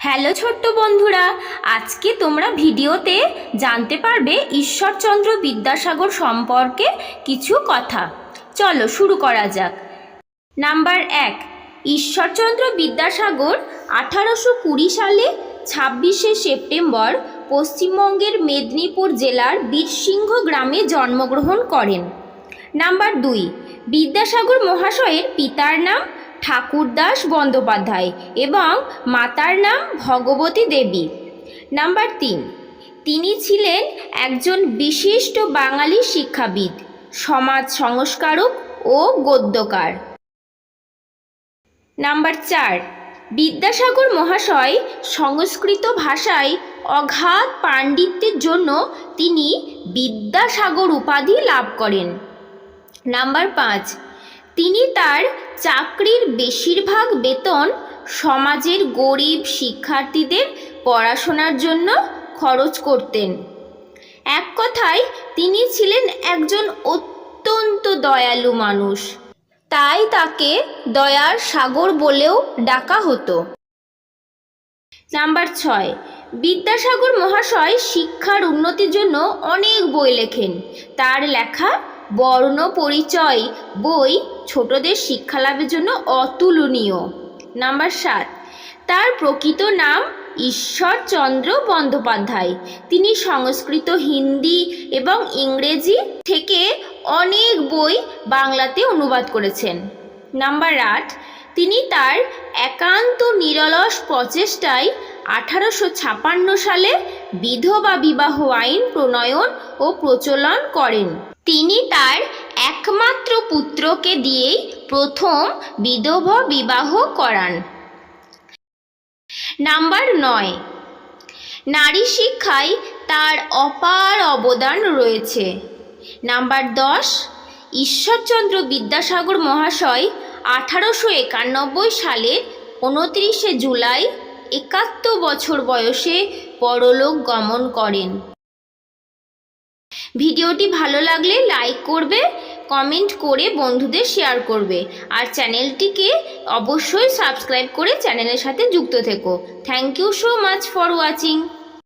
Hello ছোট্ট বন্ধুরা, আজকে তোমরা ভিডিওতে জানতে পারবে ঈশ্বরচন্দ্র বিদ্যাসাগর সম্পর্কে কিছু কথা। চলো শুরু করা যাক। নাম্বার এক, ঈশ্বরচন্দ্র বিদ্যাসাগর আঠারোশো কুড়ি সালে ছাব্বিশে সেপ্টেম্বর পশ্চিমবঙ্গের মেদিনীপুর জেলার বীরসিংহ গ্রামে জন্মগ্রহণ করেন। নাম্বার দুই, বিদ্যাসাগর মহাশয়ের পিতার নাম ঠাকুরদাস বন্দ্যোপাধ্যায় এবং মাতার নাম ভগবতী দেবী। নাম্বার তিন, তিনি ছিলেন একজন বিশিষ্ট বাঙালি শিক্ষাবিদ, সমাজ সংস্কারক ও গদ্যকার। নাম্বার চার, বিদ্যাসাগর মহাশয় সংস্কৃত ভাষায় অগাধ পাণ্ডিত্যের জন্য তিনি বিদ্যাসাগর উপাধি লাভ করেন। নাম্বার পাঁচ তিনি তার চাকরির বেশিরভাগ বেতন সমাজের গরিব শিক্ষার্থীদের পড়াশোনার জন্য খরচ করতেন। এক কথায়, তিনি ছিলেন একজন অত্যন্ত দয়ালু মানুষ। তাই তাকে দয়ার সাগর বলেও ডাকা হতো। নাম্বার ছয়, বিদ্যাসাগর মহাশয় শিক্ষার উন্নতির জন্য অনেক বই লেখেন। তার লেখা বর্ণ পরিচয় বই ছোটদের শিক্ষালাভের জন্য অতুলনীয়। নাম্বার সাত, তার প্রকৃত নাম ঈশ্বরচন্দ্র বন্দ্যোপাধ্যায়। তিনি সংস্কৃত হিন্দি এবং ইংরেজি থেকে অনেক বই বাংলাতে অনুবাদ করেছেন। নাম্বার আট, তিনি তার একান্ত নিরলস প্রচেষ্টায় আঠারোশো ছাপান্ন সালে বিধবা বিবাহ আইন প্রণয়ন ও প্রচলন করেন। তিনি তার একমাত্র পুত্রকে দিয়েই প্রথম বিধবা বিবাহ করান। নাম্বার নয়, নারী শিক্ষায় তার অপার অবদান রয়েছে। নাম্বার দশ, ঈশ্বরচন্দ্র বিদ্যাসাগর মহাশয় আঠারোশো একানব্বই সালে উনত্রিশে জুলাই একাত্তর বছর বয়সে পরলোক গমন করেন। ভিডিওটি ভালো লাগলে লাইক করবে কমেন্ট করে বন্ধুদের শেয়ার করবে। আর চ্যানেলটিকে অবশ্যই সাবস্ক্রাইব করে চ্যানেলের সাথে যুক্ত থেকো। Thank you so much for watching